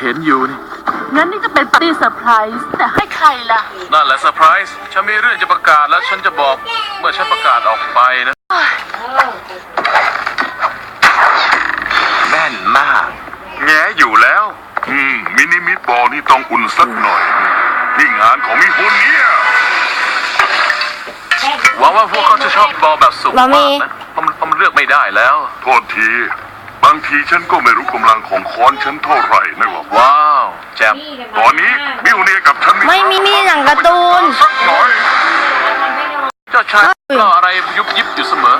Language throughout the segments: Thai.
เห็นอยู่นี่ งั้นนี่จะเป็นปาร์ตี้เซอร์ไพรส์แต่ให้ใครล่ะนั่นแหละเซอร์ไพรส์ฉันมีเรื่องจะประกาศแล้วฉันจะบอกเมื่อฉันประกาศออกไปนะแม่นมาก แงอยู่แล้ว อืม มินิมิตบอลนี่ต้องอุ่นสักหน่อย นี่งานของมิฮุนเนี่ยหวังว่าพวกเขาจะชอบบอลแบบสุกบะหมี่มากนะเพราะมันเพราะมันเลือกไม่ได้แล้ว โทษที บางทีฉันก็ไม่รู้กำลังของค้อนฉันเท่าไหร่นะหรอกว้าวแจ่มตอนนี้มิวเนี่ยกับฉันไม่มีมีหนังการ์ตูน สักหน่อยเจ้าชายก็อะไรยุบยิบอยู่เสมอ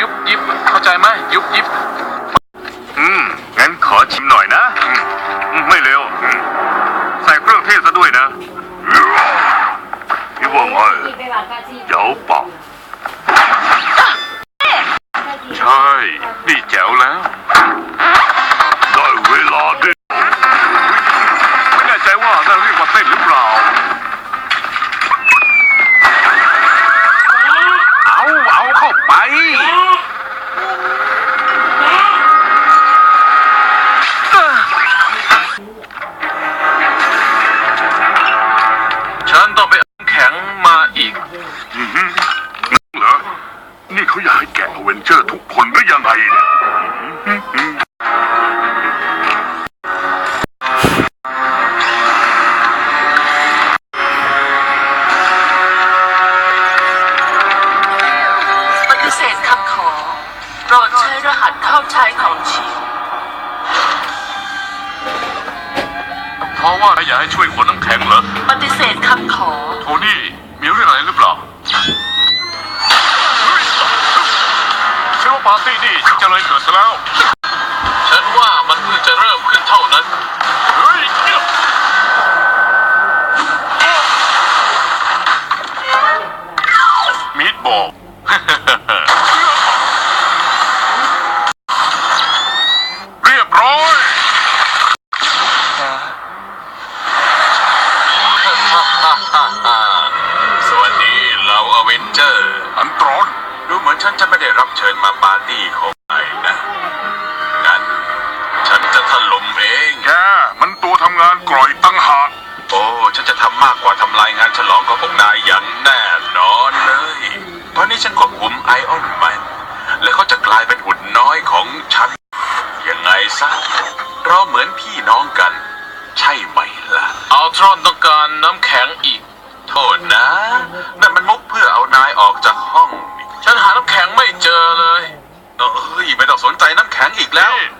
ยุบยิบเข้าใจไหมยุบยิบ ต้องไปเอาน้ำแข็งมาอีก อือฮึนั่นเหรอ นี่เขาอยากให้แกะอเวนเจอร์ทุกคนหรือยังไงเนี่ยอื้อหือปฏิเสธคำขอโปรดใช้รหัสเข้าใช้ของชีพเพราะว่าอยากให้ช่วยขนน้ำแข็งเหรอ ปฏิเสธคำขอ โทนี่มีเรื่องอะไรหรือเปล่าเฮ้ยฉันว่าปาร์ตี้นี่จะเลยเกิดซะแล้ว ฉันควบคุมไอออนแมนและเขาจะกลายเป็นหุ่นน้อยของฉัน ยังไงซะ เราเหมือนพี่น้องกัน ใช่ไหมล่ะ อัลตรอนต้องการน้ำแข็งอีก โทษนะนั่นมันมุกเพื่อเอานายออกจากห้องนี่ฉันหาน้ำแข็งไม่เจอเลย เอ้ยไม่ต้องสนใจน้ำแข็งอีกแล้ว นี่อัลตรอน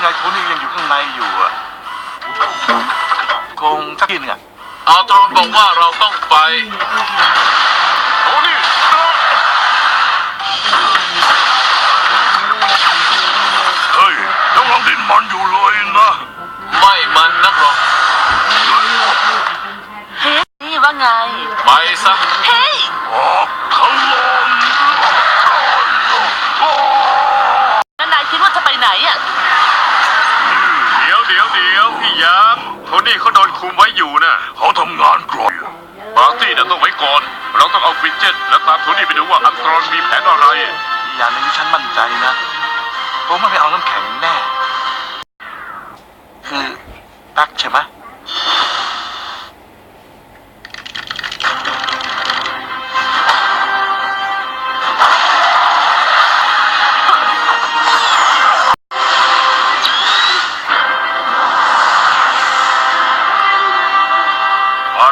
เพราะยังไงโทนี่ยังอยู่ข้างในอยู่อะคงสักทีหนึงอะอัลตรอนบอกว่าเราต้องไปโท โทนี่เขาโดนคุมไว้อยู่นะเขาทำงานกร่อยปาร์ตี้น่ะต้องไว้ก่อน เราต้องเอาฟินเจ็ตแล้วตามโทนี่ไปดูว่าอัลตรอนมีแผนอะไร อีกอย่างหนึ่งที่ฉันมั่นใจนะผมไม่ไปเอาน้ำแข็งแน่ คือตักใช่ไหม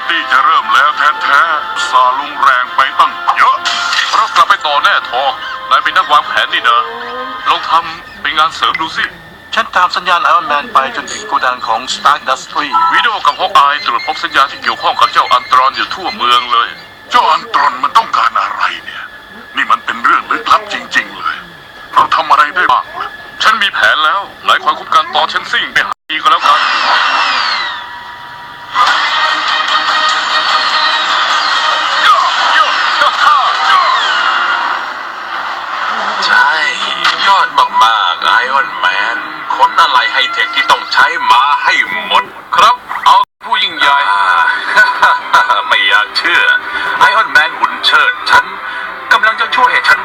ตี้จะเริ่มแล้วแท้ๆซาลุงแรงไปตั้งเยอะเรากลับไปต่อแน่ทองนายเป็นนักวางแผนนี่นะลองทำเป็นงานเสริมดูสิ ฉันตามสัญญาณไอออนแมนไปจนถึงโกดังของ Stark Industry วิดีโอกับฮอกอายตรวจพบสัญญาณที่เกี่ยวข้องกับเจ้าอันตรอนอยู่ทั่วเมืองเลย เจ้าอันตรอนมันต้องการอะไรเนี่ย นี่มันเป็นเรื่องลึกลับจริง ๆ เลย เราทำอะไรได้บ้างล่ะฉันมีแผนแล้ว หลายคนคุ้มกันต่อฉันซิ่งไปหา ไอออนแมนขนอะไรไฮเทคที่ต้องใช้มาให้หมดครับ เอาผู้ยิ่งใหญ่ ไม่อยากเชื่อไอออนแมนหุ่นเชิดฉันกำลังจะช่วยให้ฉัน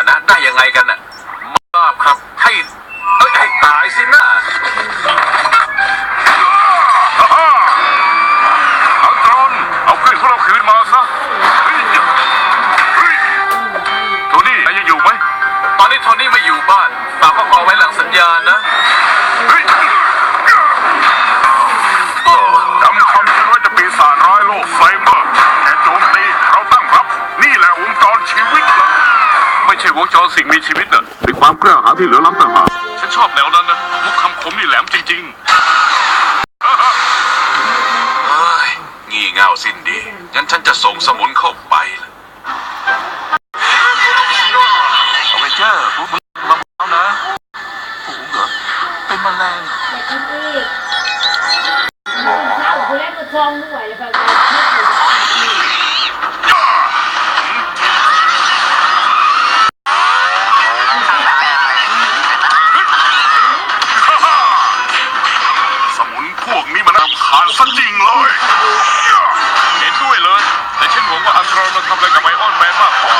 ร์ที่เนี่ยนะได้ยังไงกันน่ะ สิ่งมีชีวิตน่ะเป็นความกล้าหาญที่เหลือล้ำต่างหากฉันชอบแนวนั้นนะมุกคำคมนี่แหลมจริงเฮ้ยงี่เง่าสิ้นดีงั้นฉันจะส่งสมุนเข้าไปละเอาไปเจอพวกมึงมาแล้วนะฝูงเหรอเป็นแมลงแต่คิดอีกถ้ เลยเห็นด้วยเลย แต่ฉันหวังว่าอันตรายมาทำอะไรกับไอออนแมนมากกว่า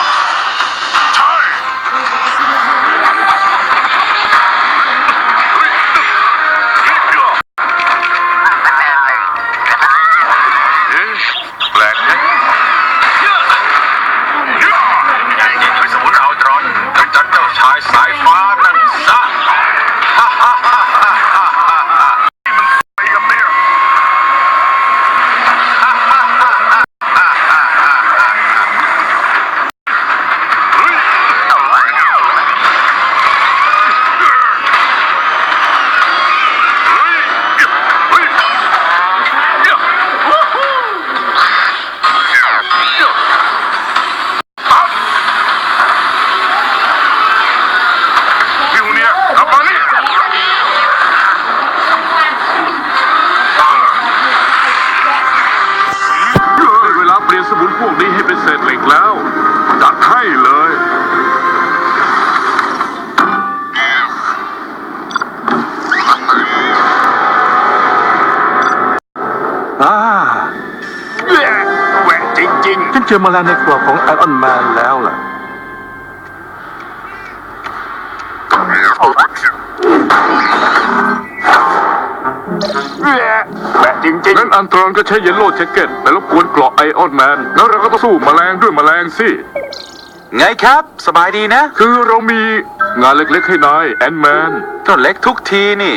ฉันเจอแมลงในกรอบของไอออนแมนแล้วล่ะๆแหวะจริงๆงั้นอันตรอนก็ใช้เยลโล่แจ็คเก็ตไปรบกวนเกราะไอออนแมนแล้วเราก็ต้องสู้แมลงด้วยแมลงสิ ไงครับ สบายดีนะ คือเรามีงานเล็กๆให้นายแอนแมนก็เล็กทุกทีนี่